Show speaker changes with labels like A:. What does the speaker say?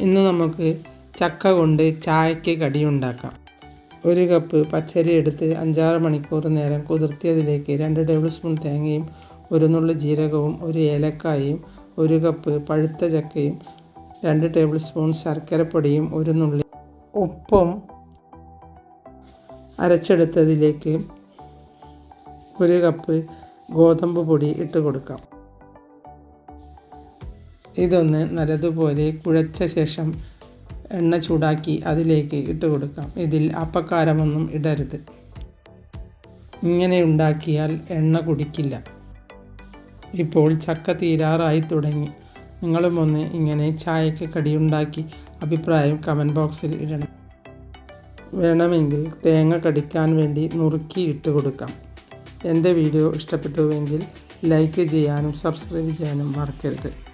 A: ഇന്ന് നമുക്ക് ചക്ക കൊണ്ട് ചായക്ക് കടിയുണ്ടാക്കാം. ഒരു കപ്പ് പച്ചരി എടുത്ത് അഞ്ചാറ് മണിക്കൂർ നേരം കുതിർത്തിയതിലേക്ക് രണ്ട് ടേബിൾ സ്പൂൺ തേങ്ങയും ഒരു നുള്ളു ജീരകവും ഒരു ഏലക്കായും ഒരു കപ്പ് പഴുത്ത ചക്കയും രണ്ട് ടേബിൾ സ്പൂൺ ശർക്കരപ്പൊടിയും ഒരു നുള്ളി ഉപ്പും അരച്ചെടുത്തതിലേക്ക് ഒരു കപ്പ് ഗോതമ്പ് പൊടി ഇട്ട് കൊടുക്കാം. ഇതൊന്ന് നല്ലതുപോലെ കുഴച്ച ശേഷം എണ്ണ ചൂടാക്കി അതിലേക്ക് ഇട്ട് കൊടുക്കാം. ഇതിൽ അപ്പക്കാരമൊന്നും ഇടരുത്. ഇങ്ങനെ ഉണ്ടാക്കിയാൽ എണ്ണ കുടിക്കില്ല. ഇപ്പോൾ ചക്ക തീരാറായി തുടങ്ങി. നിങ്ങളും ഒന്ന് ഇങ്ങനെ ചായക്ക് കടിയുണ്ടാക്കി അഭിപ്രായം കമന്റ് ബോക്സിൽ ഇടണം. വേണമെങ്കിൽ തേങ്ങ കടിക്കാൻ വേണ്ടി നുറുക്കി ഇട്ട് കൊടുക്കാം. എന്റെ വീഡിയോ ഇഷ്ടപ്പെട്ടുവെങ്കിൽ ലൈക്ക് ചെയ്യാനും സബ്സ്ക്രൈബ് ചെയ്യാനും മറക്കരുത്.